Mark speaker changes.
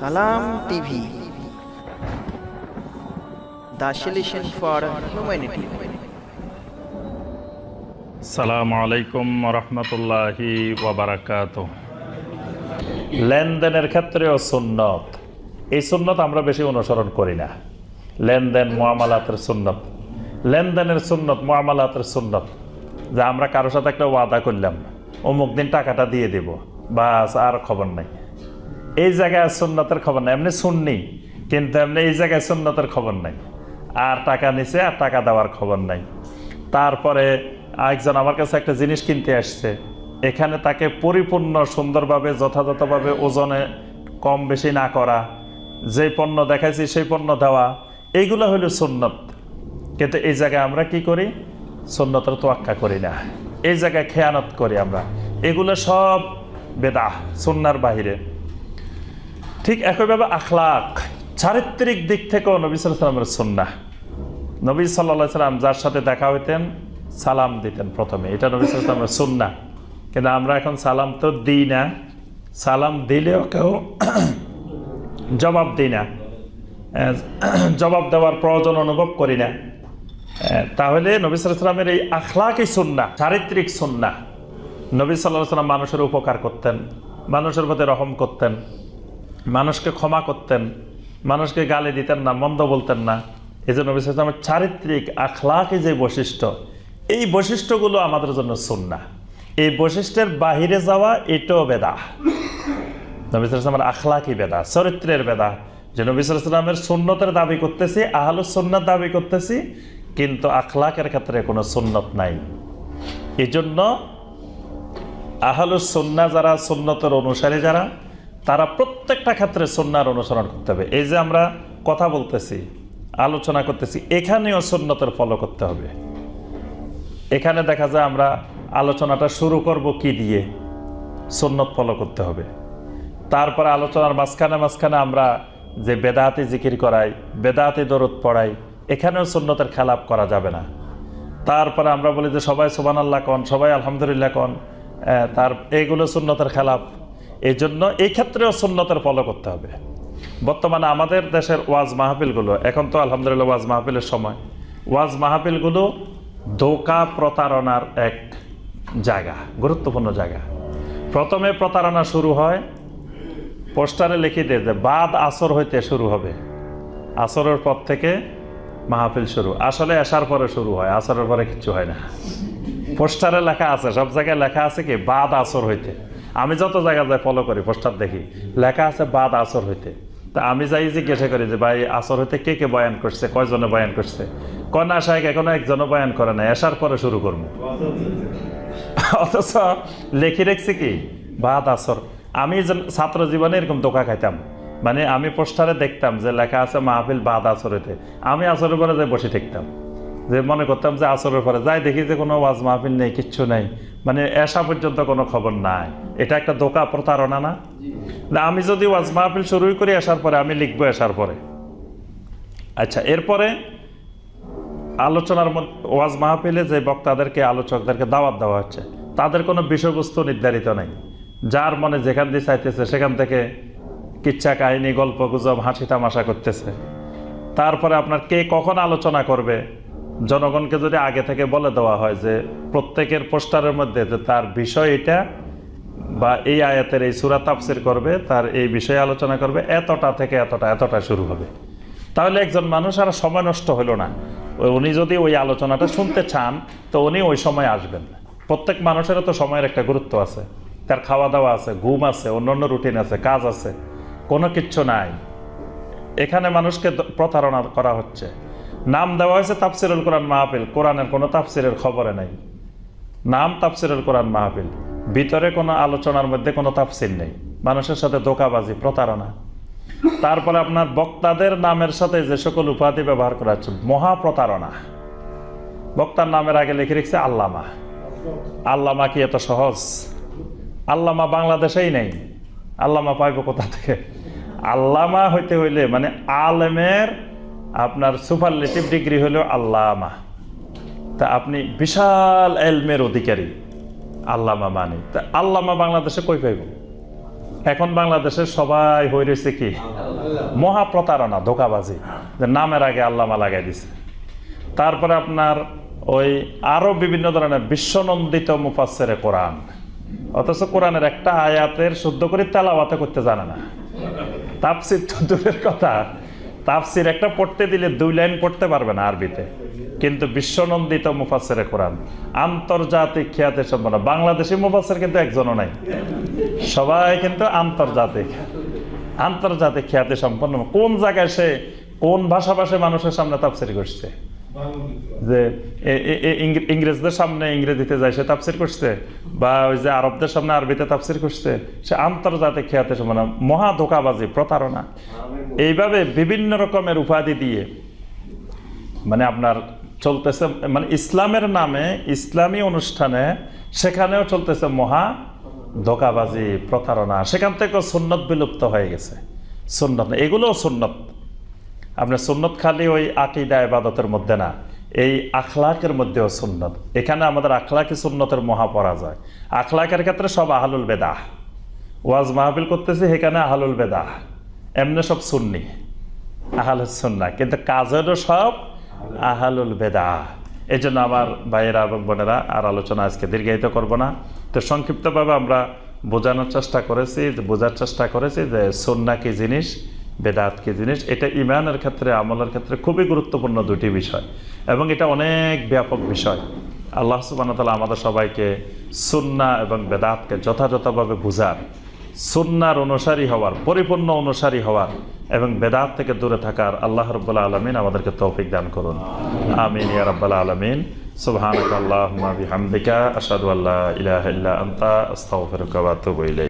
Speaker 1: সালাম TV. The for humanity.
Speaker 2: আলাইকুম রহমতুল্লাহি ওয়াবারাকাত লেনদেনের ক্ষেত্রেও সুন্নত। এই সুন্নত আমরা বেশি অনুসরণ করি না। লেনদেন মোয়ামালাতের সুন্নত। লেনদেনের সুন্নত মোয়ামালাতের সুন্নত। যে আমরা কারোর সাথে একটা ওয়াদা করলাম, অমুক দিন টাকাটা দিয়ে দেব। বাস, আর খবর নাই। এই জায়গায় সুন্নতের খবর নাই, এমনি শুননি কিন্তু এমনি এই জায়গায় সুন্নতের খবর নাই। আর টাকা নিছে আর টাকা দেওয়ার খবর নাই। তারপরে একজন আমার কাছে একটা জিনিস কিনতে আসছে। এখানে তাকে পরিপূর্ণ সুন্দরভাবে, যথাযথভাবে ওজনে কম বেশি না করা, যে পণ্য দেখাইছি সেই পণ্য দেওয়া এইগুলো হলো সুন্নত। কিন্তু এই জায়গায় আমরা কি করি? সুন্নতের তোয়াক্কা করি না। এই জায়গায় খেয়ানত করি আমরা। এগুলো সব বেদা সুন্নার বাহিরে। ঠিক একইভাবে আখলাক, চারিত্রিক দিক থেকেও নবী সাল্লামের সুন্না নবী সাল্লা সাল্লাম যার সাথে দেখা হইতেন, সালাম দিতেন প্রথমে। এটা নবী সাল্লামের সুন্না কিন্তু আমরা এখন সালাম তো দিই না। সালাম দিলেও কেউ জবাব দিই না। জবাব দেওয়ার প্রয়োজন অনুভব করি না। তাহলে নবী সাল্লামের এই আখলাকই সুন্না চারিত্রিক সুন্না নবী সাল্লাহ সাল্লাম মানুষের উপকার করতেন, মানুষের প্রতি রহম করতেন। মানুষকে ক্ষমা করতেন, মানুষকে গালি দিতেন না, মন্দ বলতেন না। এই জন্য বিশেষ সাল্লামের চারিত্রিক আখলাকি যে বৈশিষ্ট্য, এই বৈশিষ্ট্যগুলো আমাদের জন্য সুন্না এই বৈশিষ্ট্যের বাহিরে যাওয়া, এটাও বেদা নবী সাল্লামের আখলাকি বেদা চরিত্রের বেদা যে নবী সাল্লামের সুন্নতের দাবি করতেছি আহলুস সুন্নত দাবি করতেছি, কিন্তু আখলাকের ক্ষেত্রে কোনো সুন্নত নাই। এই জন্য আহলুস সুন্না যারা, সুন্নতের অনুসারী যারা তারা প্রত্যেকটা ক্ষেত্রে সুন্নার অনুসরণ করতে হবে। এই যে আমরা কথা বলতেছি, আলোচনা করতেছি, এখানেও সুন্নতের ফলো করতে হবে। এখানে দেখা যায় আমরা আলোচনাটা শুরু করব কি দিয়ে? সুন্নত ফলো করতে হবে। তারপরে আলোচনার মাঝখানে মাঝখানে আমরা যে বেদাহাতি জিকির করাই বেদাহাতি দরদ পড়াই, এখানেও সুন্নতের খেলাপ করা যাবে না। তারপরে আমরা বলি যে সবাই সুবান আল্লাহ কন, সবাই আলহামদুলিল্লাহ কন তার এইগুলো সুন্নতের খেলাপ। এই জন্য এই ক্ষেত্রেও সুন্নতের ফলো করতে হবে। বর্তমানে আমাদের দেশের ওয়াজ মাহফিলগুলো, এখন তো আলহামদুলিল্লাহ ওয়াজ মাহফিলের সময়। ওয়াজ মাহফিলগুলো ধোকা প্রতারণার এক জায়গা, গুরুত্বপূর্ণ জায়গা। প্রথমে প্রতারণা শুরু হয়, পোস্টারে লিখে দিয়ে যে বাদ আসর হইতে শুরু হবে। আসরের পর থেকে মাহফিল শুরু। আসলে আসার পরে শুরু হয়, আসরের পরে কিচ্ছু হয় না। পোস্টারে লেখা আছে, সব জায়গায় লেখা আছে কি? বাদ আসর হইতে। আমি যত জায়গায় যাই ফলো করি, পোস্টার দেখি। লেখা আছে বাদ আসর হইতে। তা আমি যাই জিজ্ঞাসা করি যে, ভাই, আসর হইতে কে কে বয়ান করছে? কয়জনে বয়ান করছে? কন্যা সাহেব, এখনও একজনও বয়ান করে না আসার পরে শুরু করব। অথচ লেখি রেখছি কি? বাদ আসর। আমি ছাত্র জীবনে এরকম দোকা খাইতাম। মানে আমি পোস্টারে দেখতাম যে লেখা আছে মাহফিল বাদ আসরেতে আমি আসরের পরে যে বসে থাকতাম। যে মনে করতাম যে আসরের পরে যাই দেখি যে কোনো ওয়াজ মাহফিল নেই, কিচ্ছু নেই। মানে এসা পর্যন্ত কোনো খবর নাই। এটা একটা দোকা প্রতারণা না? আমি যদি ওয়াজ মাহফিল শুরুই করি আসার পরে, আমি লিখব আসার পরে। আচ্ছা এরপরে আলোচনার ওয়াজ মাহফিলে যে বক্তাদেরকে, আলোচকদেরকে দাওয়াত দেওয়া হচ্ছে, তাদের কোনো বিষয়বস্তু নির্ধারিত নেই। যার মনে যেখান দিয়ে চাইতেছে, সেখান থেকে কিচ্ছা কাহিনী, গল্প, গুজব হাসি তামাশা করতেছে। তারপরে আপনার কে কখন আলোচনা করবে? জনগণকে যদি আগে থেকে বলে দেওয়া হয় যে প্রত্যেকের পোস্টারের মধ্যে যে তার বিষয় এটা বা এই আয়াতের এই সুরা তাফসির করবে, তার এই বিষয়ে আলোচনা করবে, এতটা থেকে এতটা এতটা শুরু হবে। তাহলে একজন মানুষ আর সময় নষ্ট হলো না। উনি যদি ওই আলোচনাটা শুনতে চান, তো উনি ওই সময় আসবেন। প্রত্যেক মানুষেরও তো সময়ের একটা গুরুত্ব আছে। তার খাওয়া দাওয়া আছে, ঘুম আছে, অন্যান্য রুটিন আছে, কাজ আছে, কোনো কিচ্ছু নাই। এখানে মানুষকে প্রতারণা করা হচ্ছে। নাম দেওয়া হয়েছে তাফসিরুল কোরআন মাহফিল। কোরআনের কোনো তাফসিরের খবরে নাই। নাম তাফসিরুল কোরআন মাহফিল। ভিতরে কোনো আলোচনার মধ্যে কোনো তাফসির নেই। মানুষের সাথে ধোকাবাজি, প্রতারণা। তারপরে আপনার বক্তাদের নামের সাথে যে সকল উপাধি ব্যবহার করা হচ্ছে, মহা প্রতারণা। বক্তার নামের আগে লিখে রেখেছে আল্লামা। আল্লামা কি এত সহজ? আল্লামা বাংলাদেশেই নেই। আল্লামা পাইব কোথা থেকে? আল্লামা হইতে হইলে মানে আলেমের আপনার সুপারলেটিভ ডিগ্রি হলো আল্লামা। তা আপনি বিশাল এলমের অধিকারী, আল্লামা মানে। তা আল্লামা বাংলাদেশে কই পাইব? এখন বাংলাদেশের সবাই হয়ে রয়েছে কি? মহাপ্রতারণা, ধোকাবাজি। যে নামের আগে আল্লামা লাগাই দিছে। তারপরে আপনার ওই আরও বিভিন্ন ধরনের বিশ্বনন্দিত মুফাসের কোরআন। অথচ কোরআনের একটা আয়াতের শুদ্ধ করে তেলাওয়াতে করতে জানে না। তাপসির দূরের কথা। তাপসির একটা পড়তে দিলে দুই লাইন পড়তে পারবে না আরবিতে। কিন্তু বিশ্বনন্দিত মুফাসের কোরআন। আন্তর্জাতিক খ্যাতি সম্পন্ন। বাংলাদেশি মুফাসের কিন্তু একজনও নাই। সবাই কিন্তু আন্তর্জাতিক। আন্তর্জাতিক খ্যাতি সম্পন্ন। কোন জায়গায় সে কোন ভাষাভাষী মানুষের সামনে তাফসির করছে? যে ইংরেজদের সামনে ইংরেজিতে যায়, সে তাফসির করছে। বা ওই যে আরবদের সামনে আরবিতে তাফসির করছে। সে আন্তর্জাতিক খ্যাতি সম্পন্ন মহা ধোকাবাজি, প্রতারণা। এইভাবে বিভিন্ন রকমের উপাধি দিয়ে মানে আপনার চলতেছে মানে ইসলামের নামে, ইসলামী অনুষ্ঠানে সেখানেও চলতেছে মহা ধোকাবাজি, প্রতারণা। সেখান থেকে সুন্নত বিলুপ্ত হয়ে গেছে। সুন্নত এগুলোও সুন্নত। আপনার সুন্নত খালি ওই আকিদা ইবাদতের মধ্যে না, এই আখলাকের মধ্যেও সুন্নত। এখানে আমাদের আখলাকি সুন্নতের মহা পরাজয় আখলাকের ক্ষেত্রে সব আহলুল বেদাহ। ওয়াজ মাহফিল করতেছি, সেখানে আহলুল বেদাহ। এমনি সব সুন্নি, আহালুল সুন্না। কিন্তু কাজেরও সব আহালুল বেদা এই জন্য আমার ভাইয়েরা এবং বোনেরা আর আলোচনা আজকে দীর্ঘায়িত করব না। তো সংক্ষিপ্তভাবে আমরা বোঝানোর চেষ্টা করেছি, বোঝার চেষ্টা করেছি যে সন্না কি জিনিস বেদাত কি জিনিস, এটা ইমানের ক্ষেত্রে, আমলের ক্ষেত্রে খুবই গুরুত্বপূর্ণ দুটি বিষয়। এবং এটা অনেক ব্যাপক বিষয়। আল্লাহ সুবাহ তালা আমাদের সবাইকে সুন্না এবং বেদাতকে যথাযথভাবে বুঝার সুন্নার অনুসারী হওয়ার, পরিপূর্ণ অনুসারী হওয়ার এবং বেদাত থেকে দূরে থাকার আল্লাহ রব্বুল্লা আলমিন আমাদেরকে তৌফিক দান করুন। আমিন ইয়া রাব্বাল আলমিন। সুবহানাক আল্লাহুম্মা বিহামদিকা, আশহাদু আল্লা ইলাহা আনতা ইলাইক।